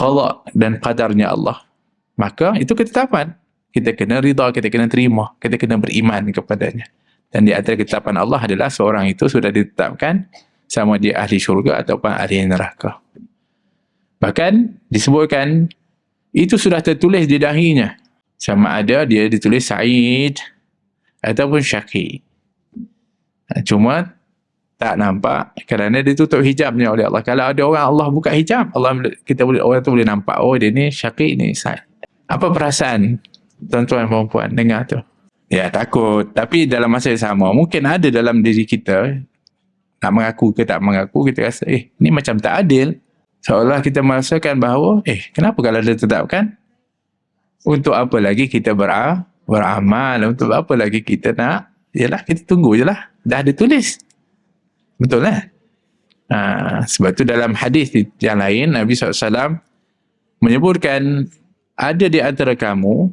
qada dan qadarnya Allah. Maka itu ketetapan. Kita kena rida, kita kena terima, kita kena beriman kepadanya. Dan di antara ketetapan Allah adalah seorang itu sudah ditetapkan sama dia ahli syurga ataupun ahli neraka. Bahkan disebutkan itu sudah tertulis di dahinya. Sama ada dia ditulis Sa'id ataupun Syaqi. Cuma tak nampak kerana dia tutup hijabnya oleh Allah. Kalau ada orang Allah buka hijab, Allah kita boleh orang tu boleh nampak oh dia ni syaqi ni Sa'id. Apa perasaan tuan-tuan dan puan dengar tu? Ya takut. Tapi dalam masa yang sama mungkin ada dalam diri kita nak mengaku ke tak mengaku kita rasa eh ni macam tak adil. Seolah kita merasakan bahawa eh kenapa kalau dia tetapkan untuk apa lagi kita bera beramal untuk apa lagi kita nak yalah kita tunggu je lah dah ditulis Betul lah. Ha, sebab tu dalam hadis yang lain Nabi SAW menyebutkan ada di antara kamu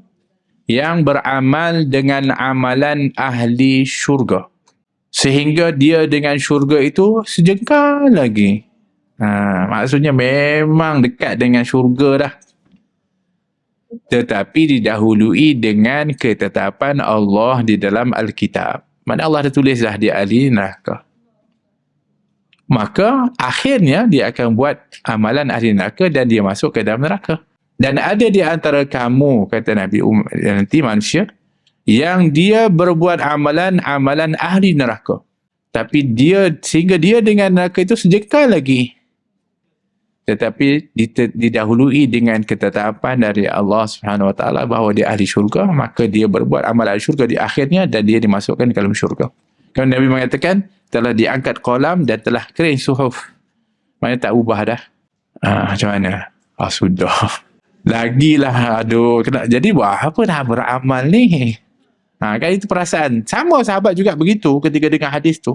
yang beramal dengan amalan ahli syurga. Sehingga dia dengan syurga itu sejengkal lagi. Ha, maksudnya memang dekat dengan syurga dah. Tetapi didahului dengan ketetapan Allah di dalam Alkitab. Mana Allah dah tulis dah di ahli neraka maka akhirnya dia akan buat amalan ahli neraka dan dia masuk ke dalam neraka. Dan ada di antara kamu, kata Nabi um, nanti manusia, yang dia berbuat amalan-amalan ahli neraka. Tapi dia, sehingga dia dengan neraka itu sejengkal lagi. Tetapi didahului dengan ketetapan dari Allah Subhanahu Wa Taala bahawa dia ahli syurga, maka dia berbuat amalan syurga di akhirnya dan dia dimasukkan ke dalam syurga. Kalau Nabi mengatakan, telah diangkat kolam dan telah kering suhuf. Mana tak ubah dah? Ah, macam mana? Ah, sudah. Lagilah, aduh. Kena, jadi buat apa dah beramal ni? Ha, kan itu perasaan. Sama sahabat juga begitu ketika dengar hadis tu.